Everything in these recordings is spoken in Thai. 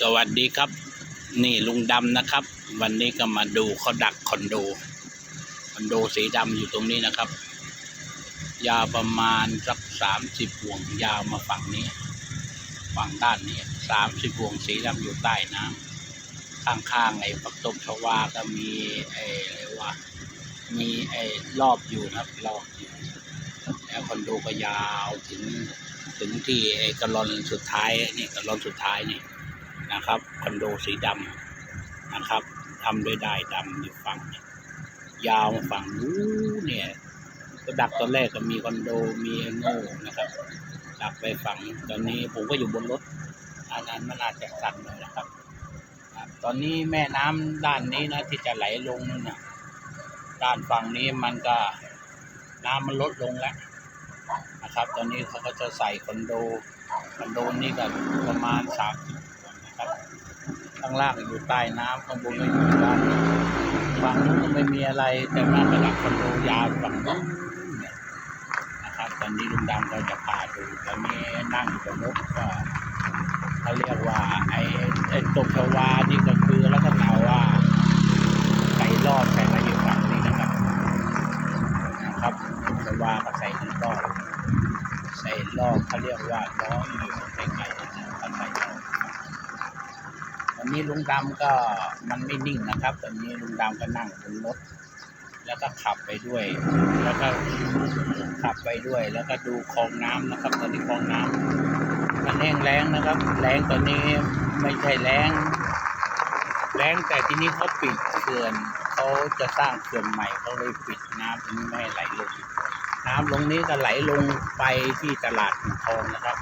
สวัสดีครับ นี่ลุงดำนะครับ วันนี้ก็มาดูเขาดักคอนโด คอนโดสีดำอยู่ตรงนี้นะครับ ยาวประมาณสักสามสิบห่วงยาวมาฝั่งนี้ ฝั่งด้านนี้สามสิบห่วงสีดำอยู่ใต้น้ำข้างๆไอ้ปักตบชวาก็มีไอ้อะไรวะมีไอ้รอบอยู่นะครับรอบอยู่แล้วคอนโดก็ยาวถึงถึงที่ไอ้กระลอนสุดท้ายนี่กระลอนสุดท้ายนี่ นะครับคอนโดสีดำนะครับทำด้วยได้ายดำอยู่ฝั่งยาวฝั่งนู้นเนี่ยก็ดักตอนแรกก็มีคอนโดมีโง่นะครับ ดักไปฝั่งตอนนี้ผมก็อยู่บนรถอันนั้นมันน่าจะสั่นเลยนะครับ ตอนนี้แม่น้ำด้านนี้นะที่จะไหลลงนั่นนะด้านฝั่งนี้มันก็น้ำมันลดลงแล้วนะครับ ตอนนี้เขาก็จะใส่คอนโดคอนโดนี่ก็ประมาณสามสิบ นะครับข้างล่างอยู่ใต้น้ำข้างบนก็อยู่ด้านนี้ฝั่งนู้นก็ไม่มีอะไร แต่มากระดับคอนโดยาวฝั่งนู้นเนี่ยนะครับตอนนี้ลุงดำก็จะพาดูตอนนี้นั่งอยู่บนรถก็เขาเรียกว่าไอ้ไอ้ตกชวานี่ก็คือลักษณะว่าไก่รอดใส่อะไรอยู่ฝั่งนี้นะครับนะครับตกชวาก็ใส่ในรอบใส่รอบเขาเรียกว่าล้ออยู่ใกล้ๆนะครับใส่รอบ วันนี้ลุงดำก็มันไม่นิ่งนะครับ ตอนนี้ลุงดำก็นั่งบนรถ แล้วก็ขับไปด้วย แล้วก็ขับไปด้วย แล้วก็ดูคลองน้ำนะครับ ตอนนี้คลองน้ำมันแห้งแล้งนะครับ แล้งตอนนี้ไม่ใช่แล้ง แล้งแต่ที่นี้เขาปิดเขื่อนเขาจะสร้างเขื่อนใหม่เขาเลยปิดน้ำตรงนี้ไม่ให้ไหลลงน้ำลงนี้ก็ไหลลงไปที่ตลาดขุนทองนะครับ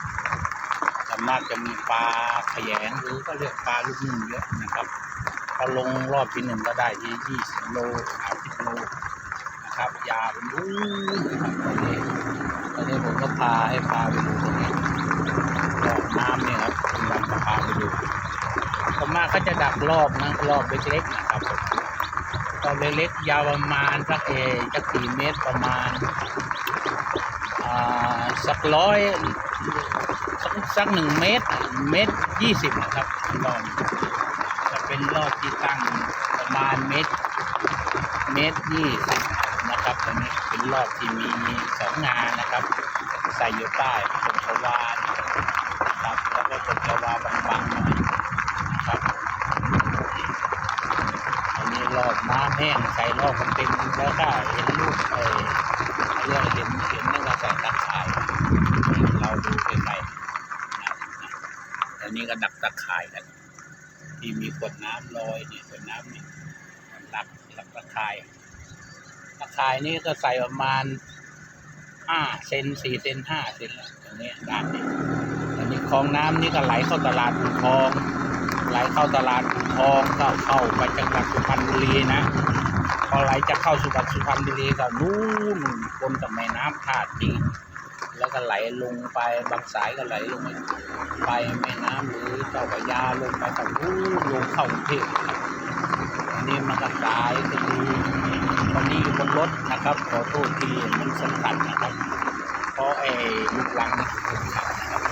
ส่วนมากจะมีปลาแขยงหรือก็เรียกปลาลูกนึ่งเยอะนะครับพอลงรอบที่หนึ่งก็ได้ที่ยี่สิบโลสามสิบโลนะครับ ยาวเป็นนู้นะครับตอนนี้ตอนนี้ผมก็พาให้พาไปดูตรงนี้รอบน้ำเนี่ยครับคุณดำพาไปดูส่วนมากเขาจะดักรอบนะรอบเล็กๆนะครับรอบเล็กๆยาวประมาณสักเอสักสี่เมตรประมาณอ่าสักร้อย สักหนึ่งเมตรเมตรยี่สิบนะครับรอบจะเป็นรอบที่ตั้งประมาณเมตรเมตรยี่สิบนะครับตอนนี้เป็นรอบที่มีสองงานนะครับใส่อยู่ใต้ตรงชวานะครับแล้วก็ตรงชวาบางๆหน่อยนะครับอันนี้รอบน้ำแห้งใส่รอบมันเต็มแล้วก็เห็นลูกเออเรียกเห็นเห็นนั่นก็ใส่ตะข่ายเราดูใกล้ๆ นี้ก็ดักตะข่ายกันที่มีขวดน้ำลอยนี่ขวดน้ำนี่ดักดักตะข่ายตะข่ายนี่ก็ใส่ประมาณห้าเซนสี่เซนห้าเซนแล้วตรงนี้ด้านนี้อันนี้คลองน้ำนี่ก็ไหลเข้าตลาดอุทองไหลเข้าตลาดอุทองเข้าเข้าไปจังหวัดสุพรรณบุรีนะพอไหลจะเข้าสุพรรณบุรีก็นู่นบนกับแม่น้ำท่าจีน แล้วก็ไหลลงไปบางสายก็ไหลลงไปแม่น้ำหรือเจ้าพระยาลงไปกับนู้นลงเข้ากรุงเทพครับอันนี้มันก็สายก็ดีตอนนี้อยู่บนรถนะครับขอโทษทีมันสำคัญนะครับเพราะไอ้ลูกลังนี่คือสำคัญนะครับ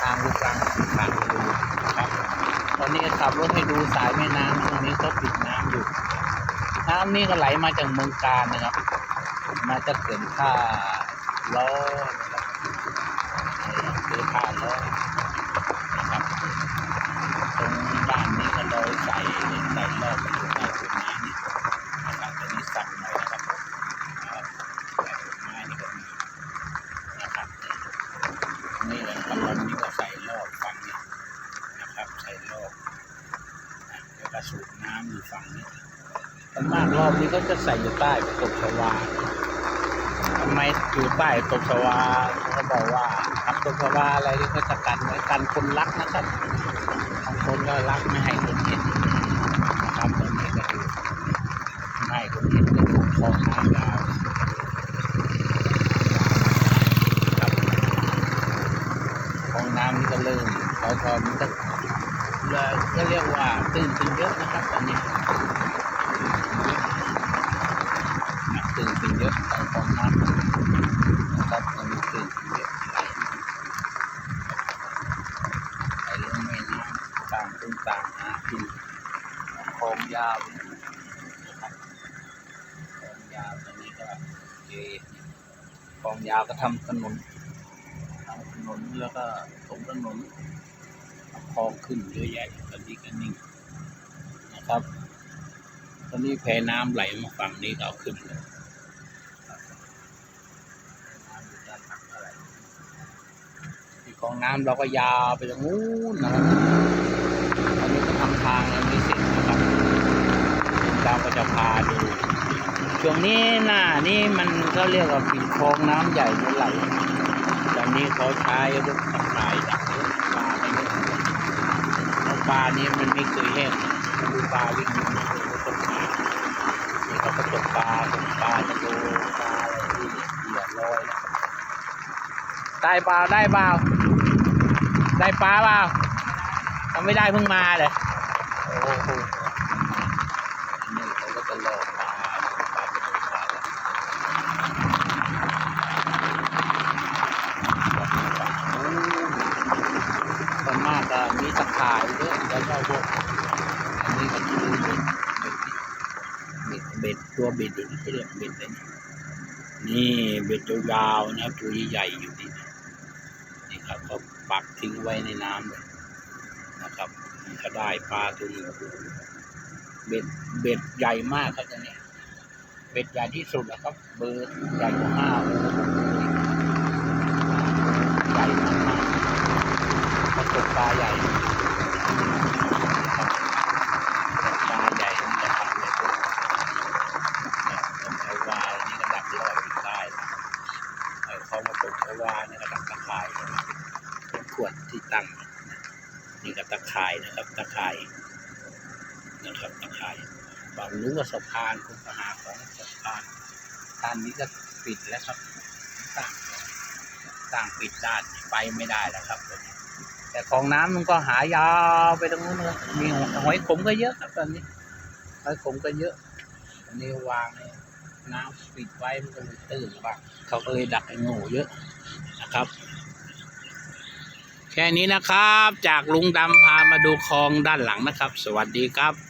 ทางลูกลังสำคัญดูครับ ตอนนี้ขับรถให้ดูสายแม่น้ำตรงนี้ก็ปิดน้ำอยู่น้ำนี่ก็ไหลมาจากเมืองการนะครับมาจากเขื่อนท่า ล้อนะครับคือผ่านล้อนะครับตรงด้านนี้ก็เลยใส่ใส่รอไปอยู่ใต้ต้นไม้นี่นะครับตอนนี้สั่นหน่อยนะครับนะครับใต้ต้นไม้นี่ก็มีนะครับนี่แหละกำลังนี่ก็ใส่รอฝั่งนี้นะครับใส่รอนะแล้วก็สูบน้ำอยู่ฝั่งนี้ส่วนมากรอบนี้ก็จะใส่อยู่ใต้กบชวา ไมอยู่ใต้ตบชวาเขาบอกว่าทำตบชวาอะไรที่เขาจะกันไว้กันคนรักนะครับบางคนก็รักไม่ให้คนเห็นนะครับตอนนี้ก็คือไม่ให้คนเห็นก็ถูกคลองน้ำยาวครับคลองน้ำนี่ก็เริ่มเขาก็มันก็เลยก็เรียกว่าตื่นขึ้นเยอะนะครับตอนนี้นักตื่นขึ้นเยอะตอ น้ำนะครับตอนนี้ตื่นขึ้เยอะไหลไหลลงแม่น้ำใต้ต่างคนต่างหากินคลองยาวนะครับคลองยาวตอนนี้ก็โอเคคลองยาวก็ทำถนนทำถนนแล้วก็ตรงถนนคลองขึ้นเยอะแยะตอนนี้ก็นิ่งนะครับ ตอนนี้แพน้ำไหลมาฝั่งนี้ก็เอาขึ้นเลยน้ำอยู่ด้านหลังอะไร ที่คลองน้ำเราก็ยาวไปตรงนู้นนะครับตอนนี้ก็ทำทางแล้วไม่เสร็จนะครับเราก็จะพาดูช่วงนี้หน้านี่มันก็เรียกว่าปีคลองน้ำใหญ่ไม่ไหลตอนนี้เขาใช้รถตะข่ายดักปลาไปเยอะเพราะปลานี้มันไม่เคยแห้งดูปลาวิ่งอยู่ในรถตะข่าเขาก็ตกปลาตกปลาจะโดปลาอะไรที่เหยื่อลอยได้เปล่าได้เปล่า ได้ปลาเปล่าทำไม่ได้เพิ่งมาเลยโอ้โหนี่เขาก็จะลอปลาปลาจะโดนปลาแล้วส่วนมากก็มีตะข่ายเยอะแล้วก็พวกอันนี้ก็คือเบ็ดเบ็ดเบ็ดตัวเบ็ดอยู่นี่ที่เรียกเบ็ดเลยนี่เบ็ดยาวนะตัวใหญ่อยู่นี่นี่ครับเขา ปักทิ้งไว้ในน้ำเลยนะครับมันก็ได้ปลาตัวหนึงเบ็ดเบ็ดใหญ่มากครับตอนนี้เบ็ดใหญ่ที่สุดแล้วครับ เบอร์ใหญ่กว่าห้าโลใหญ่มากๆเขาตกปลาใหญ่ปลาใหญ่นี่จะทำเลยพวกเนี่ยตรงไอวานี่ก็ดักลอยอไอ้เขามาตกไอวานี่ก็ดักตะข่าย วดที่ตั้งนี่ก็ตะข่ายนะครับ ตะข่ายนะครับตะข่ายฝั่งนู้นก็สะพานคุณหาของสะพานด้านนี้ก็ปิดแล้วครับสร้างสร้างปิดด้านไปไม่ได้แล้วครับแต่ของน้ำมันก็หายาวไปตรงนู้นเลยมีหอยขมก็เยอะครับตอนนี้หอยขมก็เยอะอันนี้วางน้ำปิดไว้มันก็เลยตื้นบ้างเขาก็เลยดักไอ้ง่เยอะนะครับ แค่นี้นะครับ จากลุงดำพามาดูคลองด้านหลังนะครับ สวัสดีครับ